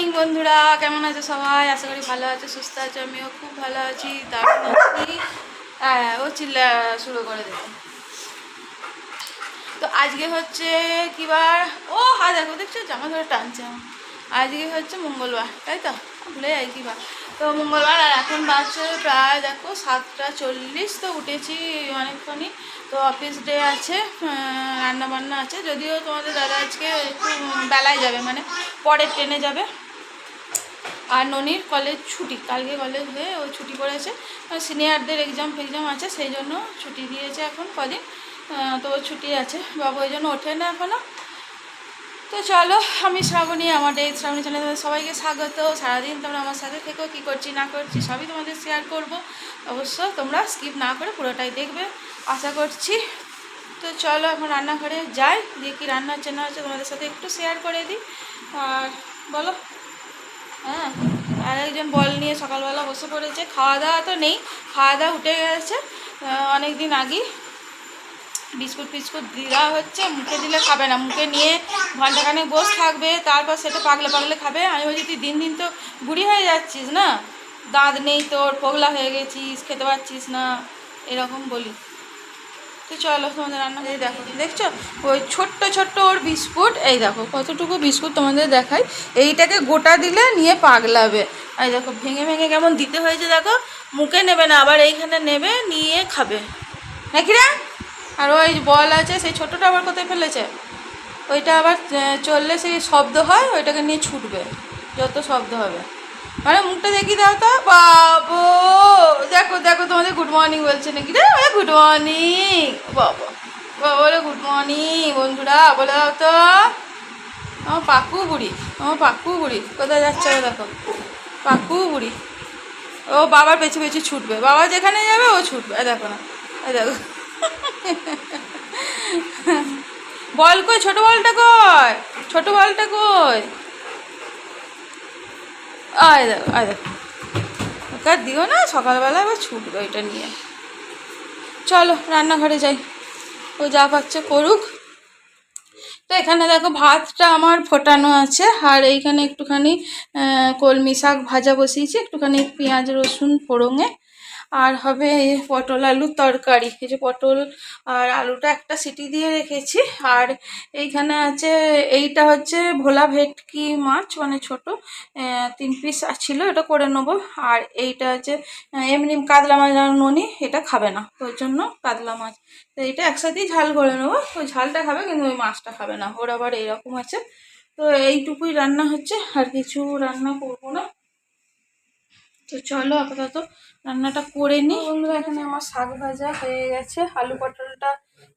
Morning বন্ধুরা। কেমন আছে সবাই? আশা করি ভালো আছে, সুস্থ আছে, আমিও খুব ভালো আছি। দারুণ আছি। হ্যাঁ ও চিল্লা শুরু করে দেবে তো আজকে হচ্ছে কিবার ও, হা, দেখো, দেখছ? জামা ধরে টানছে আজকে হচ্ছে মঙ্গলবার, তাই তো? ভুলে যাই কিবার তো মঙ্গলবার, আর এখন বাজছে প্রায়, দেখো, সাতটা চল্লিশ। তো উঠেছি অনেকক্ষণই। তো অফিস ডে আছে রান্না বান্না আছে। যদিও তোমাদের দাদা আজকে একটু বেলায় যাবে মানে পরের ট্রেনে যাবে। আর ননির কলেজ ছুটি, কালকে কলেজ হয়ে ও ছুটি করেছে সিনিয়রদের এক্সাম ফেক্সাম আছে, সেই জন্য ছুটি দিয়েছে এখন কদিন। তো ওর ছুটি আছে, বাবু ওই জন্য ওঠে না এখনও তো চলো, আমি শ্রাবণী এই শ্রাবণী চ্যানেলে সবাইকে স্বাগত। সারাদিন তোমরা আমার সাথে থেকো, কী করছি, না করছি, সবই তোমাদের শেয়ার করব। অবশ্য তোমরা স্কিপ না করে পুরোটাই দেখবে, আশা করছি। তো চলো, এখন রান্নাঘরে যাই দিয়ে কি রান্না হচ্ছে না হচ্ছে তোমাদের সাথে একটু শেয়ার করে দিই। আর বলো। হ্যাঁ আর একজন বল নিয়ে সকালবেলা বসে পড়েছে। খাওয়া দাওয়া তো নেই খাওয়া দাওয়া উঠে গেছে। অনেক দিন আগেই বিস্কুট ফিস্কুট দেওয়া হচ্ছে, মুখে দিলে খাবে না। মুখে নিয়ে ঘন্টাখানেক বস থাকবে, তারপর সেটা পাগলে পাগলে খাবে। আমি বলছি, তুই দিন দিন তো বুড়ি হয়ে যাচ্ছিস না? দাঁত নেই তোর, পোগলা হয়ে গেছিস, খেতে পারছিস না। এরকম বলি। তো চলো তোমাদের রান্না। এই দেখো, দেখছ? ওই ছোট্ট ছোট্ট ওর বিস্কুট। এই দেখো, কতটুকু বিস্কুট তোমাদের দেখাই। এইটাকে গোটা দিলে নিয়ে পাগলাবে। এই দেখো, ভেঙে ভেঙে কেমন দিতে হয়েছে, দেখো? মুখে নেবে না, আবার এইখানে নেবে, নিয়ে খাবে। নাকি রে আর ওই বল আছে, সেই ছোটোটা আবার কোথায় ফেলেছে? ওইটা আবার চললে সেই শব্দ হয়, ওইটাকে নিয়ে ছুটবে। যত শব্দ হবে। মানে মুখটা দেখি দাও তো, বাবু। দেখো দেখো, তোমাদের গুড মর্নিং বলছে নাকি? রে গুড মর্নিং বাবা বাবা, বলে গুড মর্নিং বন্ধুরা, বলে দাও তো। আমার পাকু বুড়ি, আমার পাকু বুড়ি, কোথায় যাচ্ছে দেখো? পাকু বুড়ি। ও বাবার পেছু পেছু ছুটবে, বাবা যেখানে যাবে ও ছুটবে দেখো না দেখো। বল কই, ছোট বলটা কই? ছোট বলটা কই? আয় দেখো আয় দেখো। ওকে দিও না, সকালবেলা আবার ছুটবে ওইটা নিয়ে। চলো, রান্নাঘরে যাই। ও যা পাচ্ছে করুক। তো এখানে দেখো ভাতটা আমার ফোটানো আছে, আর এইখানে একটুখানি কলমি শাক ভাজা বসিয়েছি, একটুখানি পেঁয়াজ রসুন ফোড়ঙে। আর হবে পটল আলুর তরকারি। এই যে পটল আর আলুটা একটা সিটি দিয়ে রেখেছি। আর এইখানে আছে, এইটা হচ্ছে ভোলা ভেটকি মাছ মানে ছোট তিন পিস ছিল, এটা করে নেব। আর এইটা হচ্ছে এমনি কাতলা মাছ আর ননি, এটা খাবে না ওর জন্য কাতলা মাছ। তো এইটা একসাথেই ঝাল করে নেব। ওই ঝালটা খাবে, কিন্তু ওই মাছটা খাবে না, ওর আবার এইরকম আছে। তো এইটুকুই রান্না হচ্ছে, আর কিছু রান্না করব না। তো চলো আপাতত রান্নাটা করে নিই বন্ধুরা, এখানে আমার শাক ভাজা হয়ে গেছে। আলু পটলটা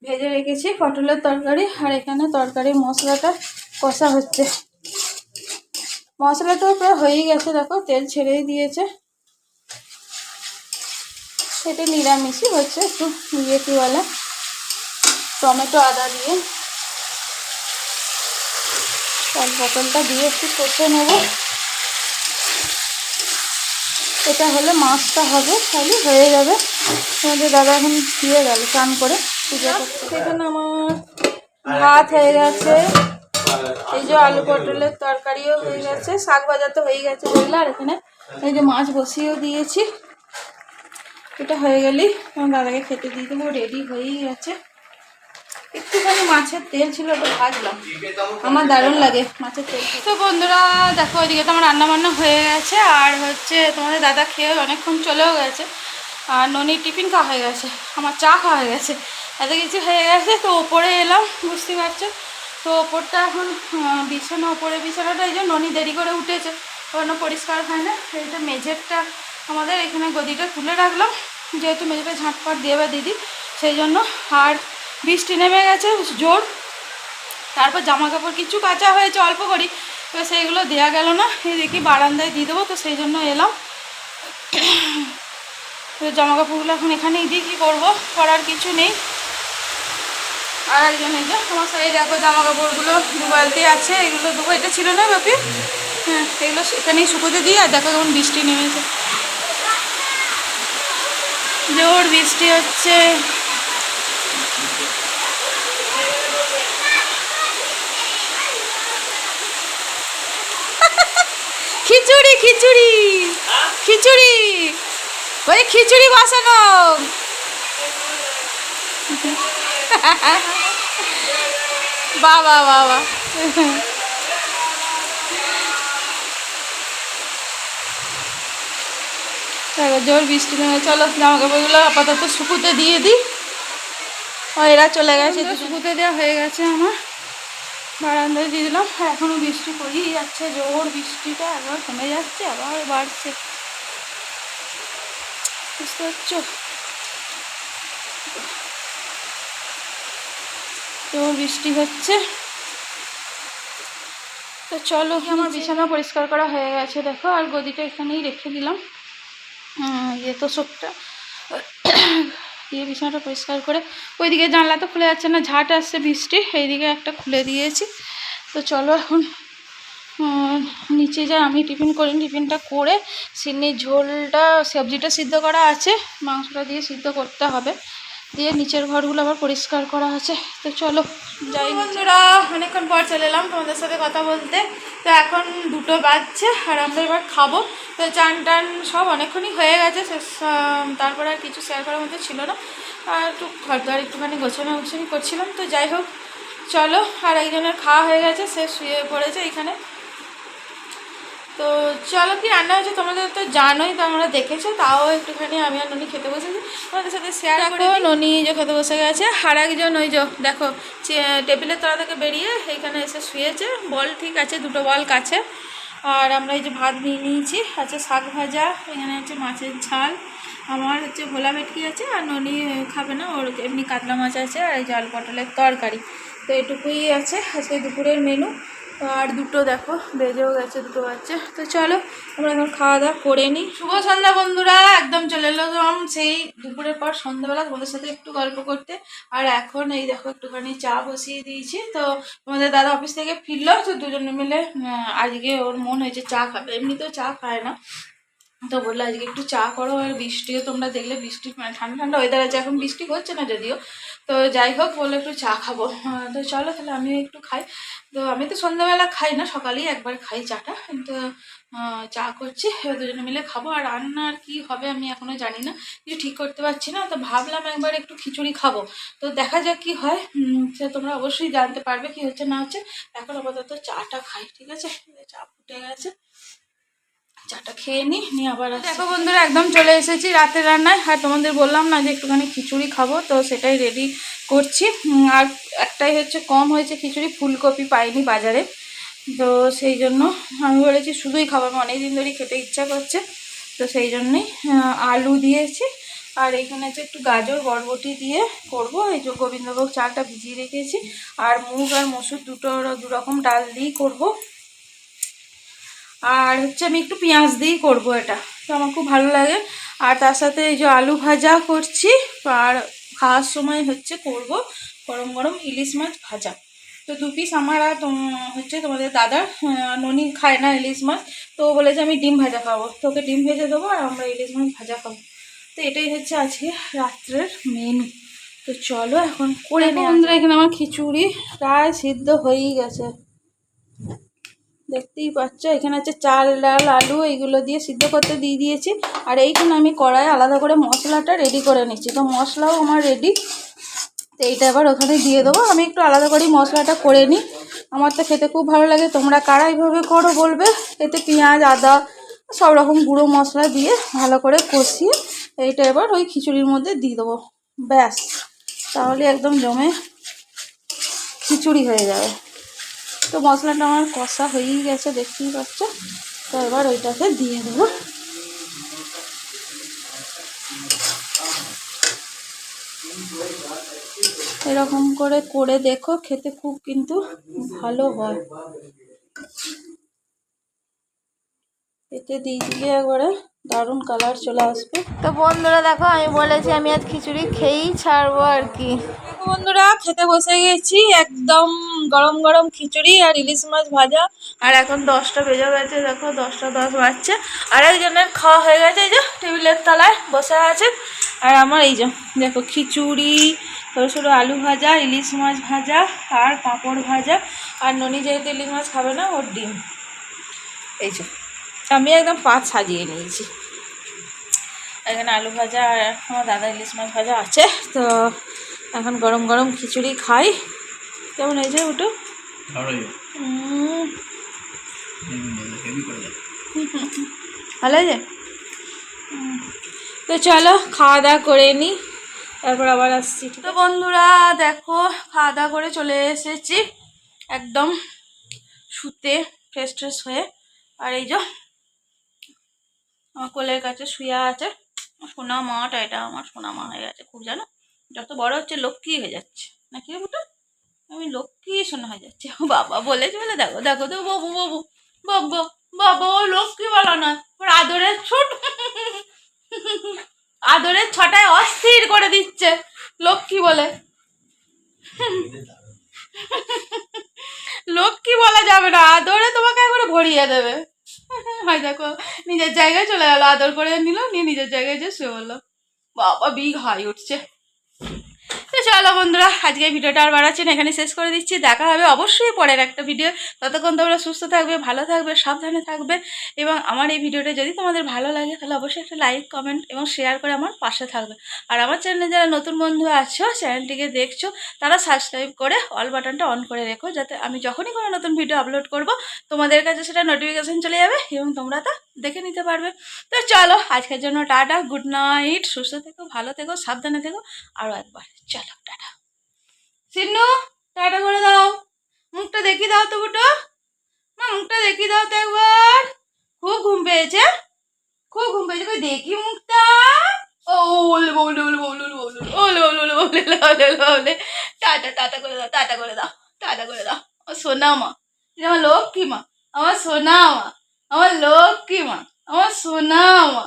ভেজে রেখেছি, পটলের তরকারি, আর এখানে তরকারির মশলাটা কষা হচ্ছে। মশলাটাও প্রায় হয়েই গেছে, দেখো, তেল ছেড়েই দিয়েছে। সেটা নিরামিষই হচ্ছে, একটু ইয়ে টমেটো আদা দিয়ে। চাল পটলটা দিয়ে একটু কষে নেব। এটা হলে মাছটা হবে তাহলে হয়ে যাবে। আমাদের দাদা এখন দিয়ে গেল চান করে এখানে আমার ভাত হয়ে গেছে। এই যে আলু পটলের তরকারিও হয়ে গেছে শাক ভাজা তো হয়ে গেছে যেগুলো আর এখানে এই যে মাছ বসিয়েও দিয়েছি। এটা হয়ে গেলেই আমার দাদাকে খেতে দিয়ে দেবো রেডি হয়েই গেছে। একটুখানি মাছের তেল ছিল, ওটা ভাজলাম। আমার দারুণ লাগে মাছের তেল। তো বন্ধুরা, দেখো ওইদিকে তো আমার রান্না বান্না হয়ে গেছে, আর হচ্ছে তোমাদের দাদা খেয়ে অনেকক্ষণ চলেও গেছে, আর ননির টিফিন খাওয়া হয়ে গেছে, আমার চা খাওয়া হয়ে গেছে, এত কিছু হয়ে গেছে, তো ওপরে এলাম বুঝতে পারছ? তো ওপরটা এখন বিছানা, ওপরে বিছানাটা, এই যে ননি দেরি করে উঠেছে, ওখানে পরিষ্কার হয় না এইটা মেঝেরটা আমাদের এখানে গদিটা তুলে রাখলাম, যেহেতু মেঝেটা ঝাঁটপাট দেবে দিদি, সেই জন্য, আর বৃষ্টি নেমে গেছে, জোর। তারপর জামা কাপড় কিছু কাঁচা হয়েছে, অল্প করি। এবার সেইগুলো দেওয়া গেল না, এই দেখি বারান্দায় দিয়ে দেবো, তো সেই জন্য এলাম। তো জামা কাপড়গুলো এখন এখানেই দিই কী করব, করার কিছু নেই। আর একজন এই যে আমার সাথে দেখো জামা কাপড়গুলো দু বালতি আছে, এগুলো দেবো। এটা ছিল না ব্যাপী হ্যাঁ এগুলো এখানেই শুকোতে দিই, আর দেখো কেমন বৃষ্টি নেমেছে। জোর বৃষ্টি হচ্ছে। খিচুড়ি খিচুড়ি খিচুড়ি। ওই খিচুড়ি বসানো বাবা বাবা জোর বৃষ্টি নেমে, চলো জামা কাপড়গুলো আপাতত শুকুতে দিয়ে দিই। ও এরা চলে গেছে তো শুকুতে দেওয়া হয়ে গেছে আমার। বারান্দায় দিয়ে দিলাম। এখনও বৃষ্টি পড়েই যাচ্ছে। জোর বৃষ্টিটা একবার কমে যাচ্ছে আবার বাড়ছে। বুঝতে পারছ? জোর বৃষ্টি হচ্ছে। তো চলো আমার বিছানা পরিষ্কার করা হয়ে গেছে? দেখো আর গদিটা এখানেই রেখে দিলাম। ইয়ে তো সবটা দিয়ে বিছানাটা পরিষ্কার করে, ওইদিকে জানলা তো খুলে যাচ্ছে না, ঝাট আসছে বৃষ্টি, এইদিকে একটা খুলে দিয়েছি। তো চলো এখন নিচে যা আমি টিফিন করি টিফিনটা করে, সিন্নির ঝোলটা, সবজিটা সিদ্ধ করা আছে, মাংসটা দিয়ে সিদ্ধ করতে হবে। দিয়ে নিচের ঘরগুলো আবার পরিষ্কার করা আছে। তো চলো, যাই। বন্ধুরা, অনেকক্ষণ পর চলে এলাম তোমাদের সাথে কথা বলতে। তো এখন দুটো বাজছে আর আমরা এবার খাব। তো চান টান সব অনেকক্ষণই হয়ে গেছে তারপরে আর কিছু শেয়ার করার মতো ছিল না। আর একটু ঘর একটুখানি গোছানো গোছানি করছিলাম। তো যাই হোক, চলো, আর একজনের খাওয়া হয়ে গেছে, সে শুয়ে পড়েছে এখানে। তো চলো কি রান্না হয়েছে? তোমাদের তো জানোই তোমরা দেখেছ তাও একটুখানি আমি আর ননি খেতে বসেছি। তোমাদের সাথে শেয়ার করে ননি যে খেতে বসে গেছে আর একজন ওই যে দেখো টেবিলের তলা থেকে বেরিয়ে এইখানে এসে শুয়েছে। বল ঠিক আছে দুটো বল কাছে। আর আমরা এই যে ভাত নিয়ে নিয়েছি আছে শাক ভাজা এখানে হচ্ছে মাছের ঝাল আমার হচ্ছে ভোলা ভেটকি আছে আর ননি খাবে না ওর এমনি কাতলা মাছ আছে আর এই জল পটলের তরকারি। তো এটুকুই আছে আজকে দুপুরের মেনু আর দুটো দেখো, বেজেও গেছে, দুটো বাচ্চা তো চলো, আমরা এখন খাওয়া দাওয়া করে নিই। শুভ সন্ধ্যা বন্ধুরা, একদম চলে এলো এলাম সেই দুপুরের পর সন্ধ্যাবেলা তোমাদের সাথে একটু গল্প করতে। আর এখন এই দেখো, একটুখানি চা বসিয়ে দিয়েছি। তো তোমাদের দাদা অফিস থেকে ফিরলো, তো দুজনে মিলে আজকে ওর মন হয়েছে চা খাবে। এমনিতেও চা খায় না। তো বলল, আজকে একটু চা করো আর বৃষ্টিও তোমরা দেখলে, বৃষ্টি মানে ঠান্ডা ঠান্ডা ওয়েদার আছে, এখন বৃষ্টি হচ্ছে না যদিও। তো যাই হোক বলে একটু চা খাব। তো চলো তাহলে আমিও একটু খাই। তো আমি তো সন্ধ্যাবেলা খাই না, সকালেই একবার খাই চাটা। কিন্তু চা করছি দুজনে মিলে খাব। আর রান্না আর কি হবে আমি এখনও জানি না, কিছু ঠিক করতে পারছি না। তো ভাবলাম একবার একটু খিচুড়ি খাব। তো দেখা যাক কি হয়। সে তোমরা অবশ্যই জানতে পারবে কি হচ্ছে না হচ্ছে। এখন আপাতত চাটা খাই, ঠিক আছে? চা ফুটে গেছে। চাটা খেয়ে নিই নিয়ে আবার। দেখো বন্ধুরা, একদম চলে এসেছি রাতের রান্নায়। আর তোমাদের বললাম না যে একটুখানি খিচুড়ি খাব, তো সেটাই রেডি করছি। আর একটাই হচ্ছে, কম হয়েছে খিচুড়ি, ফুলকপি পাইনি বাজারে। তো সেই জন্য আমি বলেছি, শুধুই খাব। আমি অনেক দিন ধরেই খেতে ইচ্ছা করছে। তো সেই জন্যই আলু দিয়েছি। আর এখানে হচ্ছে একটু গাজর, বরবটি দিয়ে করব। এই যে গোবিন্দভোগ চালটা ভিজিয়ে রেখেছি। আর মুগ আর মসুর দুটো দু রকম ডাল দিয়েই করব। আর হচ্ছে আমি একটু পেঁয়াজ দিয়েই করব এটা। তো আমার খুব ভালো লাগে। আর তার সাথে এই যে আলু ভাজা করছি আর খাওয়ার সময় হচ্ছে করব গরম গরম ইলিশ মাছ ভাজা। তো দু পিস আমার আর হচ্ছে তোমাদের দাদার ননি খায় না ইলিশ মাছ। তো বলেছে আমি ডিম ভাজা খাব। তো ওকে ডিম ভেজে দেবো আর আমরা ইলিশ মাছ ভাজা খাব। তো এটাই হচ্ছে আজকে রাত্রের মেনু। তো চলো এখন করে বন্ধুরা এখানে আমার খিচুড়ি প্রায় সিদ্ধ হয়েই গেছে। দেখতেই পাচ্ছ, এখানে হচ্ছে চাল, ডাল, আলু, এইগুলো দিয়ে সিদ্ধ করতে দিয়ে দিয়েছি। আর এইখানে আমি কড়াই আলাদা করে মশলাটা রেডি করে নিচ্ছি। তো মশলাও আমার রেডি তো এইটা এবার ওখানে দিয়ে দেবো। আমি একটু আলাদা করেই মশলাটা করে নিই। আমার তো খেতে খুব ভালো লাগে। তোমরা কারা এইভাবে করো বলবে। এতে পেঁয়াজ, আদা, সব রকম গুঁড়ো মশলা দিয়ে ভালো করে কষিয়ে এইটা এবার ওই খিচুড়ির মধ্যে দিয়ে দেবো। ব্যাস। তাহলে একদম জমে খিচুড়ি হয়ে যাবে। তো মশলাটা আমার কষা হয়েই গেছে, দেখতেই পাচ্ছ? তো এবার ওইটাকে দিয়ে দেবো। এরকম করে করে দেখো, খেতে খুব কিন্তু ভালো হয়। এতে দিয়ে দিলে একবারে দারুণ কালার চলে আসবে। তো বন্ধুরা দেখো আমি বলেছি আমি আজ খিচুড়ি খেয়েই ছাড়বো আর কি। বন্ধুরা খেতে বসে গেছি একদম গরম গরম খিচুড়ি আর ইলিশ মাছ ভাজা। আর এখন দশটা বেজে গেছে দেখো দশটা দশ বাজছে। আর একজনের খাওয়া হয়ে গেছে এই যে টেবিলের তলায় বসে আছে। আর আমার এই যে দেখো খিচুড়ি ছোটো ছোটো আলু ভাজা ইলিশ মাছ ভাজা আর পাঁপড় ভাজা। আর ননি যেহেতু ইলিশ মাছ খাবে না ওর ডিম। এই যে। আমি একদম পাত সাজিয়ে নিয়েছি। এখানে আলু ভাজা আর আমার দাদা ইলিশ মাছ ভাজা আছে তো এখন গরম গরম খিচুড়ি খাই। কেমন হয়েছে উঠু ভালো হয়েছে? তো চলো খাওয়া দাওয়া করে নিই তারপর আবার আসছি তো বন্ধুরা দেখো খাওয়া দাওয়া করে চলে এসেছি একদম শুতে ফ্রেশ ট্রেশ হয়ে। আর এই যে আমার কোলের কাছে শুয়ে আছে। সোনা মাটা এটা, আমার সোনা মা হয়ে গেছে খুব, জানো? যত বড় হচ্ছে লক্ষ্মী হয়ে যাচ্ছে। নাকি বুটো আমি লক্ষ্মী সোনা হয়ে যাচ্ছে। বাবা বলেছে বলে, দেখো দেখো তো বাবু বাবু, বাবা বাবা, ও লক্ষ্মী বলা না ওর আদরের ছোট। আদরের ছটায় অস্থির করে দিচ্ছে লক্ষ্মী বলে। লক্ষ্মী বলা যাবে না, আদরে তোমাকে একবারে ভরিয়ে দেবে। হয় দেখো, নিজের জায়গায় চলে গেল, আদর করে নিল, নিয়ে নিজের জায়গায় যে শুয়ে বলল বাবা বিগ হাই উঠছে। চলো বন্ধুরা আজকে ভিডিওটা আর বাড়াচ্ছি না এখানে শেষ করে দিচ্ছি। দেখা হবে অবশ্যই পরের একটা ভিডিও ততক্ষণ তোমরা সুস্থ থাকবে, ভালো থাকবে, সাবধানে থাকবে। এবং আমার এই ভিডিওটা যদি তোমাদের ভালো লাগে, তাহলে অবশ্যই একটা লাইক কমেন্ট এবং শেয়ার করে আমার পাশে থাকবে। আর আমার চ্যানেলে যারা নতুন বন্ধু আছো চ্যানেলটিকে দেখছ, তারা সাবস্ক্রাইব করে অল বাটনটা অন করে রেখো, যাতে আমি যখনই কোনো নতুন ভিডিও আপলোড করব, তোমাদের কাছে সেটা নোটিফিকেশান চলে যাবে এবং তোমরা তা দেখে নিতে পারবে তো চলো আজকের জন্য টাটা গুড নাইট সুস্থ থেকো ভালো থেকো সাবধানে থেকো আরও একবার চলো টাটা সিন্নু টাটা করে দাও মুখটা দেখি দাও তো বুটো মা মুখটা দেখিয়ে দাও তো একবার খুব ঘুম পেয়েছে খুব ঘুম পেয়েছে কই দেখি মুখটা ওলে বলে ওলে বলে ওলে বলে ওলে ওলে ওলে বলে ওলে ওলে ওলে টাটা টাটা করে দাও টাটা করে দাও টাটা করে দাও সোনা মা আমার লক্ষ্মী মা আমার সোনা মা আমার লক্ষ্মী মা আমার সোনা মা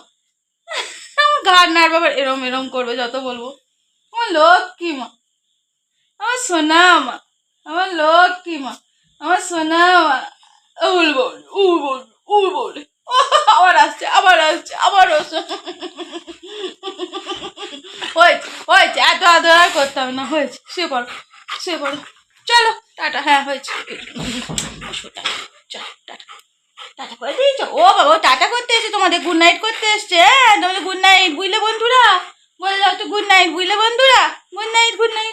আমার ঘাড় নাড়বে আবার এরম এরম করবে যত বলব আমার লক্ষ্মী মা আমার সোনা মা আমার লক্ষ্মী মা আমার সোনা মা উল বল উল বল উল বল আবার আসছে আবার আসছে আবার আসছে হয়েছে হয়েছে এত আদর আর করতে হবে না হয়েছে সে পড়ো সে পড়ো চলো টাটা হ্যাঁ হয়েছে এসো, টাটা চলো টাটা টাটা করে দিয়েছ ও বাবা, ও টাটা করতে এসে তোমাদের গুড নাইট করতে এসছে হ্যাঁ তোমাদের গুড নাইট বুঝলে বন্ধুরা? বলে তো গুড নাইট বুঝলে বন্ধুরা? Good night good night